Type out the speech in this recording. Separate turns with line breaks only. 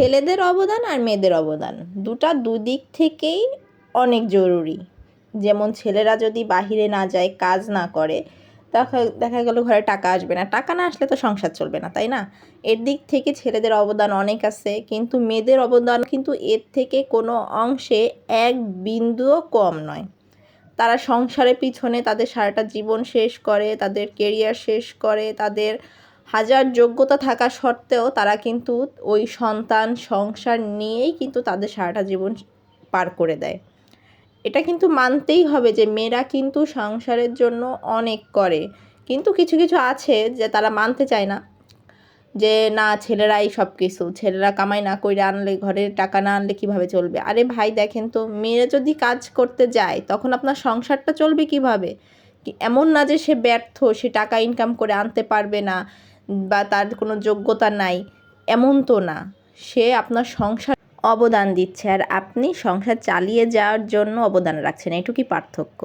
ছেলেদের অবদান আর মেয়েদের অবদান। দুটা দুদিক থেকেই অনেক জরুরি। যেমন ছেলেরা যদি বাহিরে না যায়, কাজ না করে, দেখা দেখা গেলো ঘরে টাকা আসবে না। টাকা না আসলে তো সংসার চলবে না, তাই না? এর দিক থেকে ছেলেদের অবদান অনেক আছে, কিন্তু মেয়েদের অবদান কিন্তু এর থেকে কোনো অংশে এক বিন্দুও কম নয়। তারা সংসারের পিছনে তাদের সারাটা জীবন শেষ করে, তাদের কেরিয়ার শেষ করে, তাদের হাজার যোগ্যতা থাকা সত্ত্বেও তারা কিন্তু ওই সন্তান সংসার নিয়েই কিন্তু তাদের সারাটা জীবন পার করে দেয়। এটা কিন্তু মানতেই হবে যে মেয়েরা কিন্তু সংসারের জন্য অনেক করে। কিন্তু কিছু কিছু আছে যে তারা মানতে চায় না। যে না, ছেলেরাই সব কিছু ছেলেরা কামাই না করে আনলে ঘরে টাকা না আনলে কীভাবে চলবে? আরে ভাই, দেখেন তো, মেয়েরা যদি কাজ করতে যায়, তখন আপনার সংসারটা চলবে কীভাবে? এমন না যে সে ব্যর্থ, সে টাকা ইনকাম করে আনতে পারবে না বা তার কোনো যোগ্যতা নাই, এমন তো না। সে আপনার সংসার অবদান দিচ্ছে আর আপনি সংসার চালিয়ে যাওয়ার জন্য অবদান রাখছেন, এটুকুই পার্থক্য।